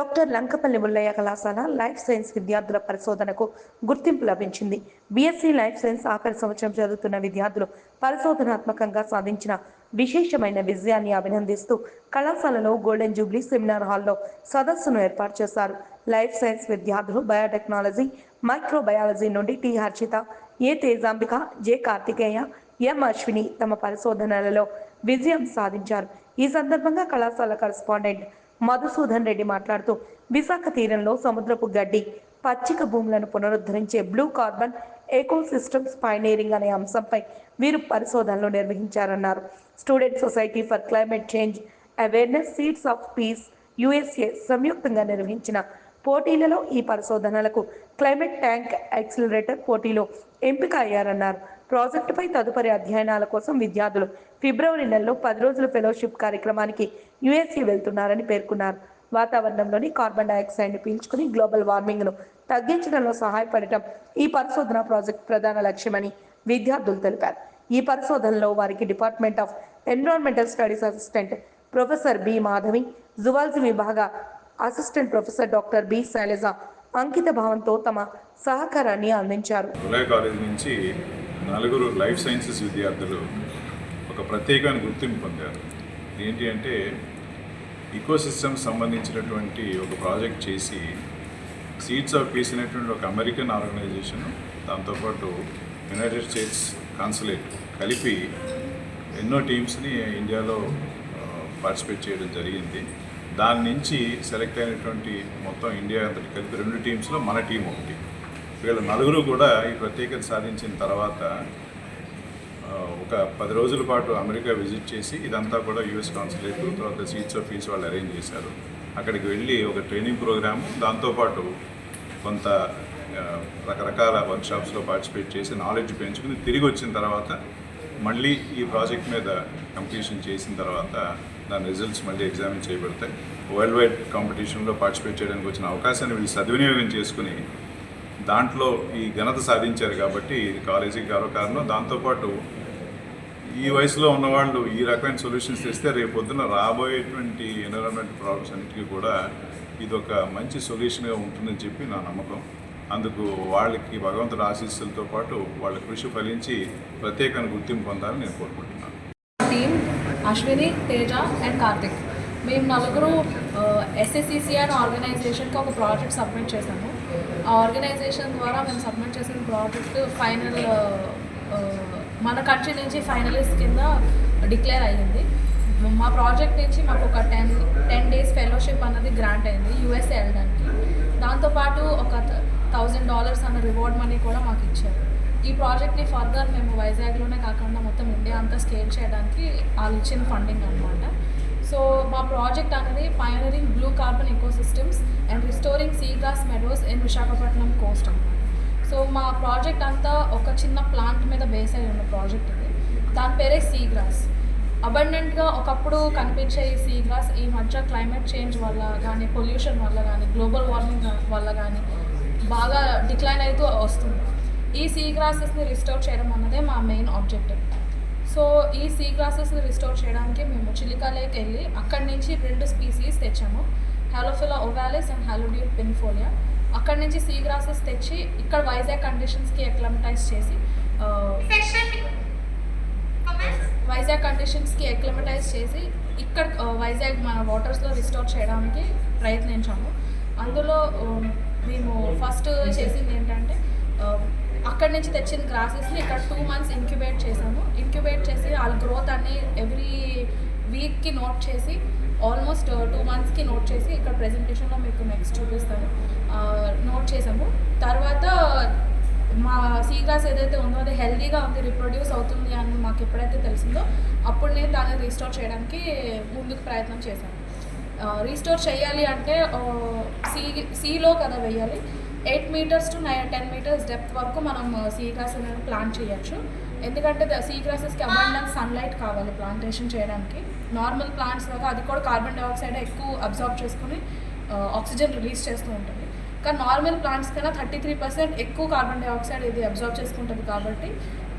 Doctor Lankapalli ముల్లయ్య కళాశాల life science విద్యార్థుల పరిశోధనకు గుర్తింపు లభించింది. బీఎస్సీ లైఫ్ సైన్స్ ఆఖరి సంవత్సరం చదువుతున్న విద్యార్థులు పరిశోధనాత్మకంగా సాధించిన విశేషమైన విజయాన్ని అభినందిస్తూ కళాశాలలో గోల్డెన్ జూబ్లీ సెమినార్ హాల్లో సదస్సును ఏర్పాటు చేశారు. లైఫ్ సైన్స్ విద్యార్థులు బయోటెక్నాలజీ మైక్రోబయాలజీ నుండి T Harshita A Tejambika J Karthikeya M Ashwini తమ పరిశోధనలలో విజయం సాధించారు. ఈ సందర్భంగా కళాశాల కరస్పాండెంట్ మధుసూదన్ రెడ్డి మాట్లాడుతూ విశాఖ తీరంలో సముద్రపు గడ్డి పచ్చిక భూములను పునరుద్ధరించే బ్లూ కార్బన్ ఎకోసిస్టమ్స్ పైనీరింగ్ అనే అంశంపై వీరు పరిశోధనలు నిర్వహించారన్నారు. Student society for climate change awareness seeds of peace USA సంయుక్తంగా నిర్వహించిన పోటీలలో ఈ పరిశోధనలకు క్లైమేట్ ట్యాంక్ యాక్సిలరేటర్ పోటీలో ఎంపిక అయ్యారన్నారు. ప్రాజెక్టుపై తదుపరి అధ్యయనాల కోసం విద్యార్థులు ఫిబ్రవరి నెలలో పది రోజుల ఫెలోషిప్ కార్యక్రమానికి యుఎస్ఏ వెళ్తున్నారని పేర్కొన్నారు. వాతావరణంలోని కార్బన్ డైఆక్సైడ్ను పీల్చుకుని గ్లోబల్ వార్మింగ్ను తగ్గించడంలో సహాయపడటం ఈ పరిశోధన ప్రాజెక్ట్ ప్రధాన లక్ష్యమని విద్యార్థులు తెలిపారు. ఈ పరిశోధనలో వారికి department of environmental studies assistant professor B. Madhavi zoology విభాగ assistant professor doctor B. Shailaja అంకిత భావంతో తమ సహకారాన్ని అందించారు. కాలేజ్ నుంచి నలుగురు లైఫ్ సైన్సెస్ విద్యార్థులు ఒక ప్రత్యేకమైన గుర్తింపు పొందారు. ఏంటి అంటే ఈకోసిస్టమ్ సంబంధించినటువంటి ఒక ప్రాజెక్ట్ చేసి సీడ్స్ ఆఫ్ పీస్ అనేటువంటి ఒక అమెరికన్ ఆర్గనైజేషన్ దాంతోపాటు యునైటెడ్ స్టేట్స్ కాన్సులేట్ కలిపి ఎన్నో టీమ్స్ని ఇండియాలో పార్టిసిపేట్ చేయడం జరిగింది. దాని నుంచి సెలెక్ట్ అయినటువంటి మొత్తం ఇండియా అంతటి కలిపి రెండు టీమ్స్లో మన టీం ఒకటి. వీళ్ళ నలుగురు కూడా ఈ ప్రత్యేకత సాధించిన తర్వాత ఒక పది రోజుల పాటు అమెరికా విజిట్ చేసి ఇదంతా కూడా యూఎస్ కాన్సులేట్ తర్వాత సీట్స్ ఆఫ్ ఫీస్ వాళ్ళు అరేంజ్ చేశారు. అక్కడికి వెళ్ళి ఒక ట్రైనింగ్ ప్రోగ్రామ్ దాంతోపాటు కొంత రకరకాల రకరకాల వర్క్షాప్స్లో పార్టిసిపేట్ చేసి నాలెడ్జ్ పెంచుకుని తిరిగి వచ్చిన తర్వాత మళ్ళీ ఈ ప్రాజెక్ట్ మీద కంప్లీషన్ చేసిన తర్వాత దాని రిజల్ట్స్ మళ్ళీ ఎగ్జామిన్ చేయబడతాయి. వరల్డ్ వైడ్ కాంపిటీషన్లో పార్టిసిపేట్ చేయడానికి వచ్చిన అవకాశాన్ని వీళ్ళు సద్వినియోగం చేసుకుని దాంట్లో ఈ ఘనత సాధించారు కాబట్టి ఇది కాలేజీకి గర్వకారణం దాంతోపాటు ఈ వయసులో ఉన్నవాళ్ళు ఈ రకమైన సొల్యూషన్స్ తెస్తే రేపు పొద్దున రాబోయేటువంటి ఎన్విరాన్మెంట్ ప్రాబ్లమ్స్ అన్నిటికీ కూడా ఇది ఒక మంచి సొల్యూషన్గా ఉంటుందని చెప్పి నా నమ్మకం. అందుకు వాళ్ళకి భగవంతుడు ఆశీస్సులతో పాటు వాళ్ళ కృషి ఫలించి ప్రత్యేకమైన గుర్తింపు పొందాలని నేను కోరుకుంటున్నాను. Team Ashwini Teja and Karthik. మేము నలుగురు ఎస్ఎస్సిసిఆర్ ఆర్గనైజేషన్కి ఒక ప్రాజెక్ట్ సబ్మిట్ చేశాము. ఆ ఆర్గనైజేషన్ ద్వారా మేము సబ్మిట్ చేసిన ప్రాజెక్ట్ ఫైనల్ మన కంట్రీ నుంచి ఫైనలిస్ట్ కింద డిక్లేర్ అయ్యింది. మా ప్రాజెక్ట్ నుంచి మాకు ఒక టెన్ టెన్ డేస్ ఫెలోషిప్ అన్నది గ్రాంట్ అయింది యూఎస్ఏ వెళ్ళడానికి. దాంతోపాటు ఒక థౌజండ్ డాలర్స్ అన్న రివార్డ్ మనీ కూడా మాకు ఇచ్చారు. ఈ ప్రాజెక్ట్ని ఫర్దర్ మేము వైజాగ్లోనే కాకుండా మొత్తం ఇండియా అంతా స్కేల్ చేయడానికి వాళ్ళు ఇచ్చిన ఫండింగ్ అనమాట సో మా ప్రాజెక్ట్ అనేది pioneering blue carbon ecosystems and restoring seagrass meadows in Visakhapatnam coast అనమాట సో మా ప్రాజెక్ట్ అంతా ఒక చిన్న ప్లాంట్ మీద బేస్ అయి ఉన్న ప్రాజెక్ట్ ఇది. దాని పేరే సీ గ్రాస్ అబండెంట్గా ఒకప్పుడు కనిపించే ఈ సీ గ్రాస్ ఈ మధ్య క్లైమేట్ చేంజ్ వల్ల కానీ పొల్యూషన్ వల్ల కానీ గ్లోబల్ వార్మింగ్ వల్ల కానీ బాగా డిక్లైన్ అవుతూ వస్తుంది. ఈ సీ గ్రాసెస్ని రిస్టోర్ చేయడం అన్నదే మా మెయిన్ ఆబ్జెక్టివ్ సో ఈ సీ గ్రాసెస్ని రిస్టోర్ చేయడానికి మేము చిలికా లేక్ వెళ్ళి అక్కడి నుంచి రెండు స్పీసీస్ తెచ్చాము. హ్యాలోఫిలా ఓవాలిస్ అండ్ హాలోడ్యూల్ పెన్ఫోలియా అక్కడి నుంచి సీ గ్రాసెస్ తెచ్చి ఇక్కడ వైజాగ్ కండిషన్స్కి ఎక్లమటైజ్ చేసి వైజాగ్ కండిషన్స్కి ఎక్లమటైజ్ చేసి ఇక్కడ వైజాగ్ మన వాటర్స్లో రిస్టోర్ చేయడానికి ప్రయత్నించాము. అందులో ఆ, మేము ఫస్ట్ చేసింది ఏంటంటే ఆ, అక్కడి నుంచి తెచ్చిన గ్రాసెస్ని ఇక్కడ టూ మంత్స్ ఇంక్యుబేట్ చేశాము. ఇంక్యుబేట్ చేసి వాళ్ళ గ్రోత్ అన్ని ఎవ్రీ వీక్కి నోట్ చేసి ఆల్మోస్ట్ టూ మంత్స్కి నోట్ చేసి ఇక్కడ ప్రెజెంటేషన్లో మీకు నెక్స్ట్ చూపిస్తాను. Uh, నోట్ చేసాము తర్వాత మా సీగ్రాస్ ఏదైతే ఉందో అది హెల్దీగా ఉంది రిప్రొడ్యూస్ అవుతుంది అని మాకు ఎప్పుడైతే తెలిసిందో అప్పుడు నేను దాన్ని రీస్టోర్ చేయడానికి ముందుకు ప్రయత్నం చేశాను. Uh, రీస్టోర్ చేయాలి అంటే uh, సీ సీలో కదా వేయాలి eight meters to nine ten meters depth వరకు మనం సీ గ్రాస్ అనేది ప్లాంట్ చేయొచ్చు. ఎందుకంటే సీ గ్రాసెస్కి అబండెన్స్ సన్లైట్ కావాలి ప్లాంటేషన్ చేయడానికి. నార్మల్ ప్లాంట్స్ లాగా అది కూడా కార్బన్ డైఆక్సైడ్ ఎక్కువ అబ్జర్వ్ చేసుకుని ఆక్సిజన్ రిలీజ్ చేస్తూ ఉంటుంది. కానీ నార్మల్ ప్లాంట్స్ కన్నా థర్టీ త్రీ పర్సెంట్ ఎక్కువ కార్బన్ డైఆక్సైడ్ ఇది అబ్జర్వ్ చేసుకుంటుంది కాబట్టి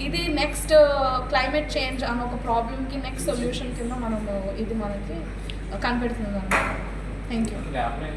ఇది నెక్స్ట్ క్లైమేట్ చేంజ్ అన్న ఒక ప్రాబ్లమ్కి నెక్స్ట్ సొల్యూషన్ కింద మనం ఇది మనకి కనిపెడుతుంది అనమాట థ్యాంక్ యూ